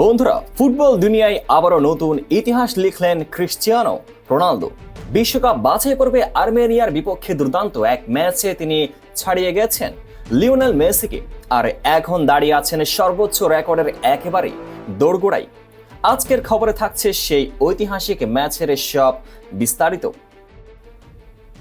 বন্ধুরা, ফুটবল দুনিয়ায় আবারও নতুন ইতিহাস লিখলেন ক্রিশ্চিয়ানো রোনালদো। বিশ্বকাপ বাছাই পর্বে আর্মেনিয়ার বিপক্ষে দুর্দান্ত এক ম্যাচে তিনি ছাড়িয়ে গেছেন লিওনেল মেসিকে, আর এখন দাঁড়িয়ে আছেন সর্বোচ্চ রেকর্ডের একেবারেই দোরগোড়াই আজকের খবরে থাকছে সেই ঐতিহাসিক ম্যাচের সব বিস্তারিত।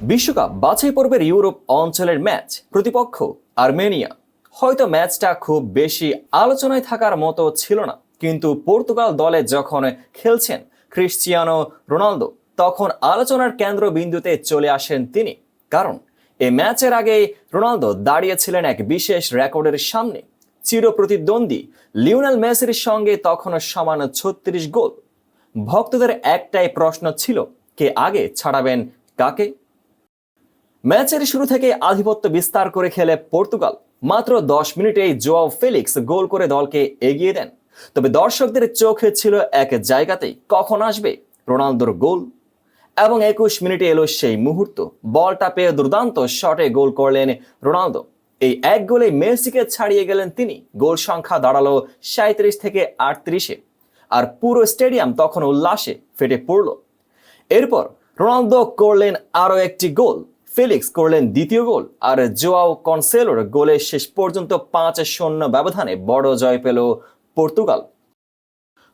বিশ্বকাপ বাছাই পর্বের ইউরোপ অঞ্চলের ম্যাচ, প্রতিপক্ষ আর্মেনিয়া। হয়তো ম্যাচটা খুব বেশি আলোচনায় থাকার মতো ছিল না। কিন্তু পর্তুগাল দলে যখন খেলছেন ক্রিশ্চিয়ানো রোনালদো, তখন আলোচনার কেন্দ্রবিন্দুতে চলে আসেন তিনি। কারণ, এ ম্যাচের আগে রোনালদো দাঁড়িয়েছিলেন এক বিশেষ রেকর্ডের সামনে। চিরপ্রতিদ্বন্দ্বী লিওনেল মেসির সঙ্গে তখনও সমান ছত্রিশ গোল। ভক্তদের একটাই প্রশ্ন ছিল, কে আগে ছাড়াবেন কাকে? ম্যাচের শুরু থেকে আধিপত্য বিস্তার করে খেলে পর্তুগাল। মাত্র দশ মিনিটেই জোয়াও ফেলিক্স গোল করে দলকে এগিয়ে দেন। তবে দর্শকদের চোখে ছিল এক জায়গাতেই। কখন আসবে? রোনালদোর গোল। এবং একুশ মিনিটে এলো সেই মুহূর্ত। বলটা পেয়ে দুর্দান্ত শটে গোল করলেন রোনালদো। এই এক গোলে মেসিকে ছাড়িয়ে গেলেন তিনি। গোল সংখ্যা দাঁড়াল সাঁত্রিশ থেকে আটত্রিশে। আর পুরো স্টেডিয়াম তখন উল্লাসে ফেটে পড়ল। এরপর রোনালদো করলেন আরও একটি গোল। ফেলিক্স করলেন দ্বিতীয় গোল। আর জোয়াও কনসেলোর গোলে শেষ পর্যন্ত পাঁচ শূন্য ব্যবধানে বড় জয় পেল পর্তুগাল।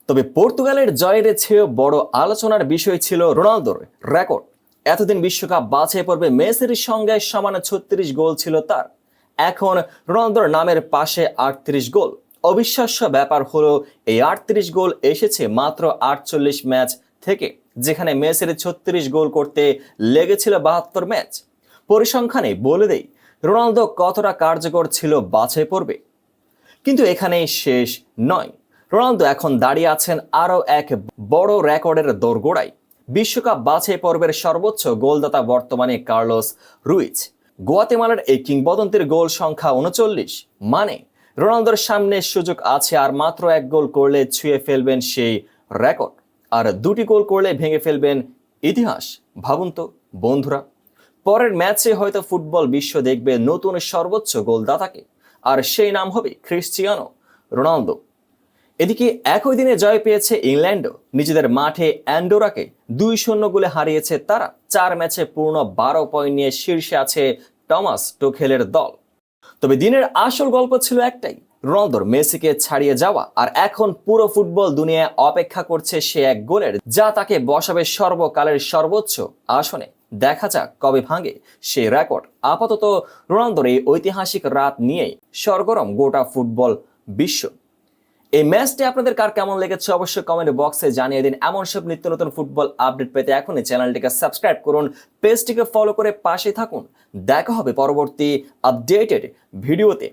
তবে পর্তুগালের জয়ের চেয়েও বড় আলোচনার বিষয় ছিল রোনালদোর রেকর্ড। এতদিন বিশ্বকাপ বাছাই পর্বে মেসির সঙ্গে সমান ছত্রিশ গোল ছিল তার। এখন রোনালদোর নামের পাশে আটত্রিশ গোল। অবিশ্বাস্য ব্যাপার হলো, এই আটত্রিশ গোল এসেছে মাত্র আটচল্লিশ ম্যাচ থেকে, যেখানে মেসির ছত্রিশ গোল করতে লেগেছিল বাহাত্তর ম্যাচ। পরিসংখ্যানে বলে দেই, রোনালদো কতটা কার্যকর ছিল বাছাই পর্বে? কিন্তু এখানেই শেষ নয়। রোনালদো এখন দাঁড়িয়ে আছেন আরও এক বড় রেকর্ডের দোরগোড়ায়। বিশ্বকাপ বাছাই পর্বের সর্বোচ্চ গোলদাতা বর্তমানে কার্লোস রুইচ গোয়াতেমালার এই কিংবদন্তির গোল সংখ্যা উনচল্লিশ। মানে রোনালদোর সামনে সুযোগ আছে আর মাত্র এক গোল করলে ছুঁয়ে ফেলবেন সেই রেকর্ড। আর দুটি গোল করলে ভেঙে ফেলবেন ইতিহাস। ভাবুন তো, বন্ধুরা। পরের ম্যাচে হয়তো ফুটবল বিশ্ব দেখবে নতুন সর্বোচ্চ গোলদাতাকে। আর সেই নাম হবে ক্রিশ্চিয়ানো রোনালদো। এদিকে একই দিনে জয় পেয়েছে ইংল্যান্ডও। নিজেদের মাঠে অ্যান্ডোরাকে দুই শূন্য গোলে হারিয়েছে তারা। চার ম্যাচে পূর্ণ বারো পয়েন্ট নিয়ে শীর্ষে আছে টমাস টোখেলের দল। তবে দিনের আসল গল্প ছিল একটাই, রোনালদোর মেসিকে ছাড়িয়ে যাওয়া। আর এখন পুরো ফুটবল দুনিয়ায় অপেক্ষা করছে সে এক গোলের, যা তাকে বসাবে সর্বকালের সর্বোচ্চ আসনে। দেখা যাক কবে ভাঙে সে রেকর্ড আপাতত রোনালদোর এই ঐতিহাসিক রাত নিয়েই সরগরম গোটা ফুটবল বিশ্ব। এই ম্যাচটি আপনাদের কার কেমন লেগেছে অবশ্যই কমেন্ট বক্সে জানিয়ে দিন। এমন সব নিত্য নতুন ফুটবল আপডেট পেতে এখনই চ্যানেলটিকে সাবস্ক্রাইব করুন পেজটিকে ফলো করে পাশে থাকুন। দেখা হবে পরবর্তী আপডেটেড ভিডিওতে।